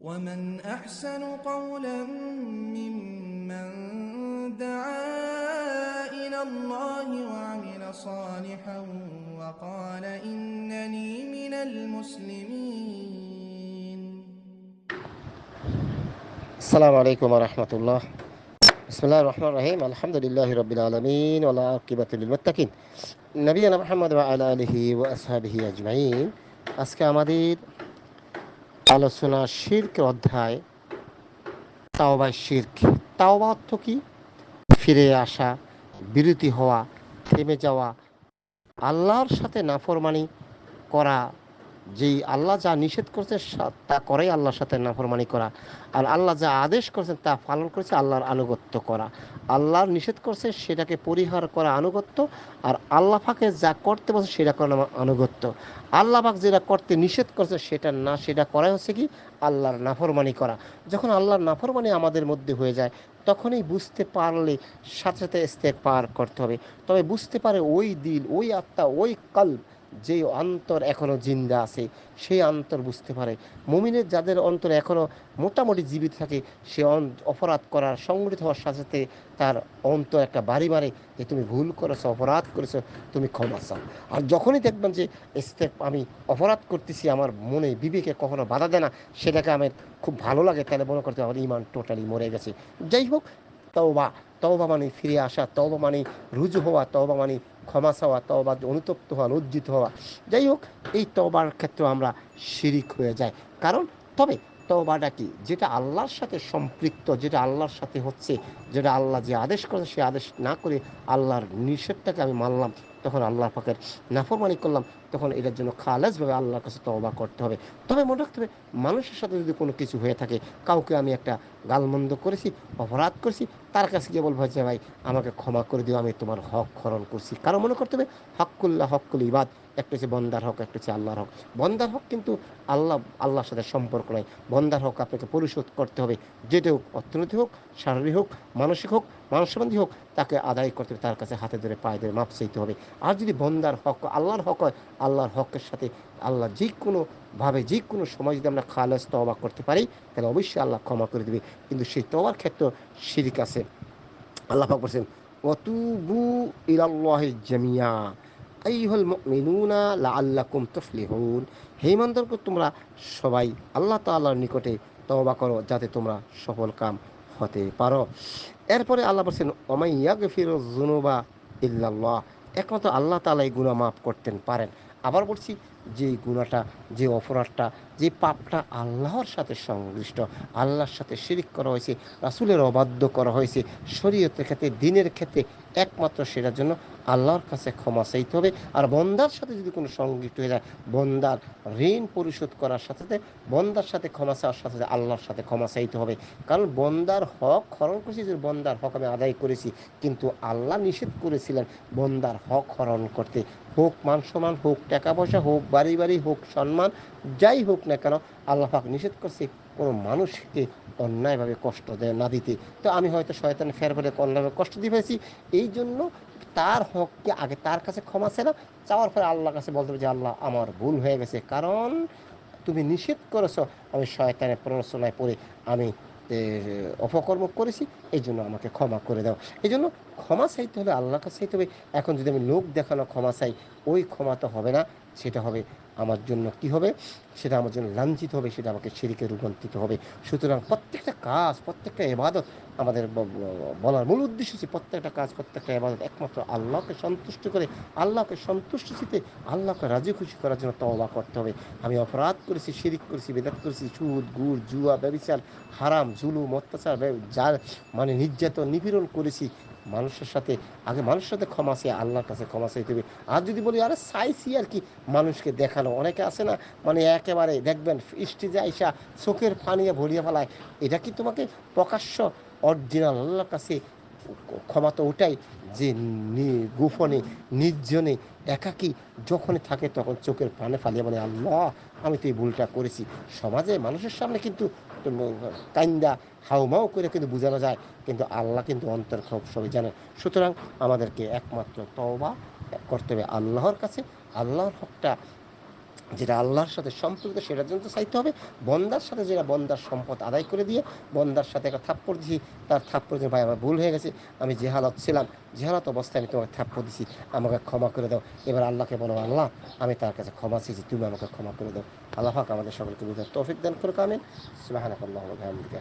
ومن أحسن قولا ممن دعا إلى الله وعمل صالحا وقال إنني من المسلمين السلام عليكم ورحمة الله بسم الله الرحمن الرحيم الحمد لله رب العالمين والعاقبة للمتقين নবীনা মোহাম্মদ আলা আলহি ও আসহাবিহি আজমাইন আজকে আমাদের আলোচনা শির্ক অধ্যায় তাওবা শির্ক। তাওবা অর্থ কি? ফিরে আসা, বিরতি হওয়া, থেমে যাওয়া, আল্লাহর সাথে নাফরমানি করা যেই আল্লাহ যা নিষেধ করছে তা করেই আল্লাহর সাথে নাফরমানি করা। আর আল্লাহ যা আদেশ করেছেন, তা পালন করেছে আল্লাহর আনুগত্য করা। আল্লাহর নিষেধ করছে, সেটাকে পরিহার করা আনুগত্য, আর আল্লাহ পাকে যা করতে বলছে, সেটা করা আনুগত্য। আল্লাহ পাক যেটা করতে নিষেধ করছে, সেটা না, সেটা করাই হচ্ছে কি? আল্লাহর নাফরমানি করা। যখন আল্লাহর নাফরমানি আমাদের মধ্যে হয়ে যায়, তখনই বুঝতে পারলে সাথে সাথে ইস্তেক পার করতে হবে। তবে বুঝতে পারে ওই দিল ওই আত্মা, ওই কল্প যে অন্তর এখনও জিন্দা আছে, সেই অন্তর বুঝতে পারে। মুমিনের যাদের অন্তর এখনও মোটামুটি জীবিত থাকে, সে অপরাধ করার, সংগঠিত হওয়ার সাথে সাথে তার অন্তর একটা বাড়ি মারে যে, তুমি ভুল করেছ, অপরাধ করেছ, তুমি ক্ষমা চাও। আর যখনই দেখবেন যে স্টেপ আমি অপরাধ করতেছি, আমার মনে বিবেকে কখনো বাধা দেয় না, সেটাকে আমার খুব ভালো লাগে, তাহলে মনে করতে আমার ইমান টোটালি মরে গেছে। যাই হোক, তওবা তওবা মানে ফিরে আসা তওবা মানে রুজু হওয়া তওবা মানে ক্ষমা চাওয়া, তওবা অনুতপ্ত হওয়া, লজ্জিত হওয়া। যাই হোক, এই তবার ক্ষেত্রে আমরা শিরিক হয়ে যাই। কারণ, তবে তওবাটা কি? যেটা আল্লাহর সাথে সম্পৃক্ত, যেটা আল্লাহর সাথে হচ্ছে, যেটা আল্লাহ যে আদেশ করে সে আদেশ না করে আল্লাহর নিষেধটাকে আমি মানলাম। তখন আল্লাহ পাকের নাফরমানি করলাম, তখন এটার জন্য খালাসভাবে আল্লাহর কাছে তওবা করতে হবে। তবে মনে রাখতে হবে, মানুষের সাথে যদি কোনো কিছু হয়ে থাকে, কাউকে আমি একটা গালমন্দ করেছি, অপরাধ করেছি, তার কাছে গিয়ে বলব যে ভাই, আমাকে ক্ষমা করে দিও, আমি তোমার হক খরণ করছি। কারণ মনে করতে হবে হকুল্লাহ হকুল ইবাদ, একটা হচ্ছে বন্দার হক, একটা হচ্ছে আল্লাহর হক। বন্দার হক কিন্তু আল্লাহ, আল্লাহর সাথে সম্পর্ক নয় বন্দার হক আপনাকে পরিশোধ করতে হবে, যেটা হোক, অর্থনৈতিক হোক, শারীরিক হোক, মানসিক হোক মানসম্বন্ধী হোক, তাকে আদায় করতে হবে, তার কাছে হাতে ধরে, পায়ে ধরে মাপ চাইতে হবে। আর যদি বন্দার হক, আল্লাহর হক হয়, আল্লাহর হকের সাথে আল্লাহ যে কোনো ভাবে যে কোনো সময় যদি আমরা খালেজ তওবা করতে পারি, তাহলে অবশ্যই আল্লাহ ক্ষমা করে দেবে। কিন্তু সেই তওবার ক্ষেত্রে শিরিক আছে। আল্লাহ পাক বলছেন, ওয়াতুবু ইলাল্লাহি জামিয়া, আইয়ুহাল মুমিনুনা লাআল্লাকুম তুফলিহুন। হে ইমানদারকে তোমরা সবাই আল্লাহ তাল্লাহর নিকটে তওবা করো, যাতে তোমরা সফল কাম হতে পারো। এরপরে আল্লাহ বলছেন ওমাইয়াগ ফিরোজ জুনুবা ইল্লাল্লাহ। একমাত্র আল্লাহ তালাই গুণা মাফ করতেন পারেন। আবার বলছি যে গুণাটা যে অপরাধটা, যে পাপটা আল্লাহর সাথে সংশ্লিষ্ট, আল্লাহর সাথে শিরিক করা হয়েছে, রাসুলের অবাধ্য করা হয়েছে, শরীয়তের ক্ষেত্রে, দিনের ক্ষেত্রে একমাত্র সেটার জন্য আল্লাহর কাছে ক্ষমা চাইতে হবে। আর বন্দার সাথে যদি কোনো সংযুক্ত হয়ে যায়, বন্দার ঋণ পরিশোধ করার সাথে সাথে, বন্দার সাথে ক্ষমা চাওয়ার সাথে সাথে আল্লাহর সাথে ক্ষমা চাইতে হবে। কারণ বন্দার হক হরণ করেছি যে বন্দার হক আমি আদায় করেছি, কিন্তু আল্লাহ নিষেধ করেছিলেন বন্দার হক হরণ করতে। হোক মান সম্মান, হোক টাকা পয়সা, হোক বাড়ি বাড়ি, হোক সম্মান, যাই হোক না কেন, আল্লাহ পাক নিষেধ করছে কোনো মানুষকে অন্যায়ভাবে কষ্ট দেয় না দিতে। তো আমি হয়তো শয়তান ফের ফেরে অন্যায়ভাবে কষ্ট দিয়ে ফেলেছি। এই জন্য তার হককে আগে তার কাছে ক্ষমা চাইলাম চাওয়ার পরে আল্লাহর কাছে বলতে হবে যে, আল্লাহ, আমার ভুল হয়ে গেছে। কারণ তুমি নিষেধ করেছ। আমি শয়তানের প্ররোচনায় পড়ে আমি অপকর্ম করেছি। এই জন্য আমাকে ক্ষমা করে দাও। এই জন্য ক্ষমা চাইতে হলে আল্লাহর কাছে চাইতে হবে। এখন যদি আমি লোক দেখানো ক্ষমা চাই, ওই ক্ষমা তো হবে না। সেটা হবে আমার জন্য কি হবে? সেটা আমার জন্য লাঞ্ছিত হবে, সেটা আমাকে সেদিকে রূপান্তরিত হবে। সুতরাং প্রত্যেকটা কাজ, প্রত্যেকটা এবাদত আমাদের বলার মূল উদ্দেশ্য হচ্ছে প্রত্যেকটা কাজ, প্রত্যেকটা এবাদত একমাত্র আল্লাহকে সন্তুষ্ট করে, আল্লাহকে সন্তুষ্ট চিতে আল্লাহকে রাজি খুশি করার জন্য তওবা করতে হবে। আমি অপরাধ করেছি, শিরিক করেছি, বেদাত করেছি, সুদ গুড় জুয়া, ব্যবিচার, হারাম, জুলুম, অত্যাচার যার মানে নির্যাতন, নিপীড়ন করেছি মানুষের সাথে, আগে মানুষের সাথে ক্ষমা চেয়ে আল্লাহর কাছে ক্ষমা চাইতে হবে। আর যদি বলি, আরে চাইছি আর কি, মানুষকে দেখানো। অনেকে আছে না মানে একেবারে দেখবেন স্টেজে আইসা চোখের ফানিয়ে ভরিয়ে ফেলায়। এটা কি তোমাকে প্রকাশ্য অরিজিনাল আল্লাহর কাছে ক্ষমা তো ওটাই যে গোপনে, নির্জনে, একাকী যখন থাকে তখন চোখের পানে ফালিয়ে বলে, আল্লাহ, আমি তো এই ভুলটা করেছি। সমাজে মানুষের সামনে কিন্তু কাইন্দা, হাউমাউ করে কিন্তু বোঝানো যায়। কিন্তু আল্লাহ কিন্তু অন্তর সব সবই জানেন সুতরাং আমাদেরকে একমাত্র তওবা করতে হবে আল্লাহর কাছে। আল্লাহর হকটা যেটা আল্লাহর সাথে সম্পর্কিত, সেটার জন্য চাইতে হবে। বন্দার সাথে যেটা বন্দার সম্পদ আদায় করে দিয়ে, বন্দার সাথে একটা থাপ্পড় দিছি, তার থাপ্পড় দিয়ে ভাই আমার ভুল হয়ে গেছে, আমি জেহালত ছিলাম। জেহালত অবস্থায় আমি তোমাকে থাপ্পড় দিছি, আমাকে ক্ষমা করে দাও। এবার আল্লাহকে বলো, আল্লাহ, আমি তার কাছে ক্ষমা চেয়েছি, তুমি আমাকে ক্ষমা করে দাও। আল্লাহ আমাদের সকলকে বুঝার তৌফিক দান করে কামেন ওয়া বিহামদিকা